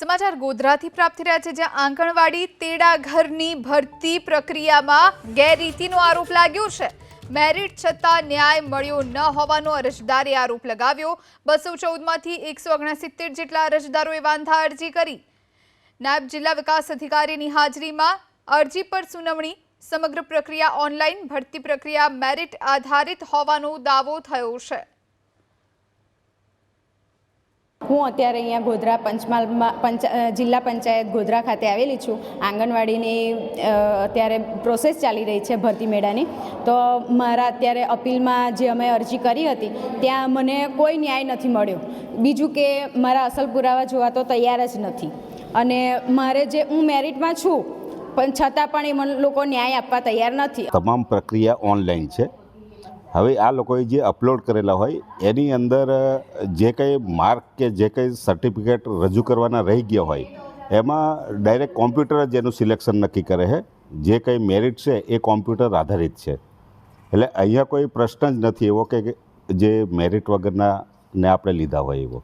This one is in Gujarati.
સમાચાર ગોધરાથી પ્રાપ્ત થઈ રહ્યા છે, જ્યાં આંગણવાડી તેડા ઘરની ભરતી પ્રક્રિયામાં ગેરરીતિનો આરોપ લાગ્યો છે. મેરિટ છતાં ન્યાય મળ્યો ન હોવાનો અરજદારે આરોપ લગાવ્યો. બસો ચૌદમાંથી એકસો ઓગણસિત્તેર જેટલા અરજદારોએ વાંધા અરજી કરી. નાયબ જિલ્લા વિકાસ અધિકારીની હાજરીમાં અરજી પર સુનાવણી, સમગ્ર પ્રક્રિયા ઓનલાઈન, ભરતી પ્રક્રિયા મેરિટ આધારિત હોવાનો દાવો થયો છે. હું અત્યારે અહીંયા ગોધરા પંચમહાલમાં પંચ જિલ્લા પંચાયત ગોધરા ખાતે આવેલી છું. આંગણવાડીની અત્યારે પ્રોસેસ ચાલી રહી છે ભરતી મેળાની. તો મારા અત્યારે અપીલમાં જે અમે અરજી કરી હતી, ત્યાં મને કોઈ ન્યાય નથી મળ્યો. બીજું કે મારા અસલ પુરાવા જોવા તો તૈયાર જ નથી. અને મારે જે હું મેરિટમાં છું, પણ છતાં પણ એ લોકો ન્યાય આપવા તૈયાર નથી. તમામ પ્રક્રિયા ઓનલાઈન છે. હવે આ લોકોએ જે અપલોડ કરેલા હોય, એની અંદર જે કંઈ માર્ક કે જે કંઈ સર્ટિફિકેટ રજૂ કરવાના રહી ગયા હોય, એમાં ડાયરેક્ટ કોમ્પ્યુટર જ એનું સિલેક્શન નક્કી કરે છે. જે કંઈ મેરિટ છે, એ કોમ્પ્યુટર આધારિત છે. એટલે અહીંયા કોઈ પ્રશ્ન જ નથી એવો કે જે મેરિટ વગરના ને આપણે લીધા હોય એવો.